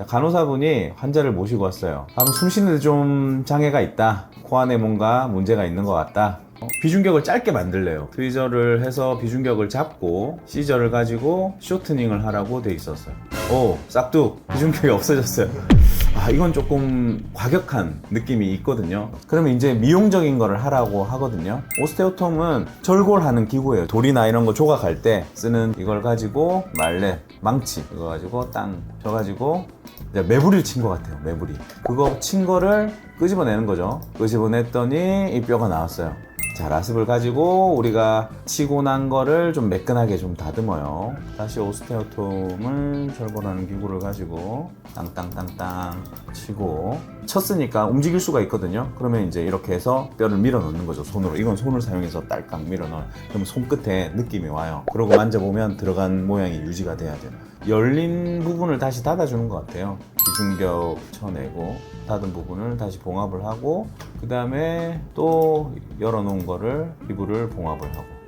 자, 간호사분이 환자를 모시고 왔어요. 한번 숨 쉬는데 좀 장애가 있다. 코 안에 뭔가 문제가 있는 것 같다. 어, 비중격을 짧게 만들래요. 트위저를 해서 비중격을 잡고 시저를 가지고 쇼트닝을 하라고 돼 있었어요. 오, 싹둑 비중격이 없어졌어요. 아, 이건 조금 과격한 느낌이 있거든요. 그러면 이제 미용적인 거를 하라고 하거든요. 오스테오톰은 절골하는 기구예요. 돌이나 이런 거 조각할 때 쓰는 이걸 가지고 말레, 망치 이거 가지고 땅 쳐가지고 이제 매부리를 친 것 같아요. 매부리. 그거 친 거를 끄집어내는 거죠. 끄집어냈더니 이 뼈가 나왔어요. 자, 라습을 가지고 우리가 치고 난 거를 좀 매끈하게 좀 다듬어요. 다시 오스테오톰을 절골하는 기구를 가지고 땅땅땅땅 치고 쳤으니까 움직일 수가 있거든요. 그러면 이제 이렇게 해서 뼈를 밀어 넣는 거죠. 손으로. 이건 손을 사용해서 딸깍 밀어 넣어요. 그럼 손끝에 느낌이 와요. 그러고 만져보면 들어간 모양이 유지가 돼야 돼요. 열린 부분을 다시 닫아주는 것 같아요. 비중격 쳐내고 닫은 부분을 다시 봉합을 하고 그 다음에 또 열어놓은 거를 피부를 봉합을 하고.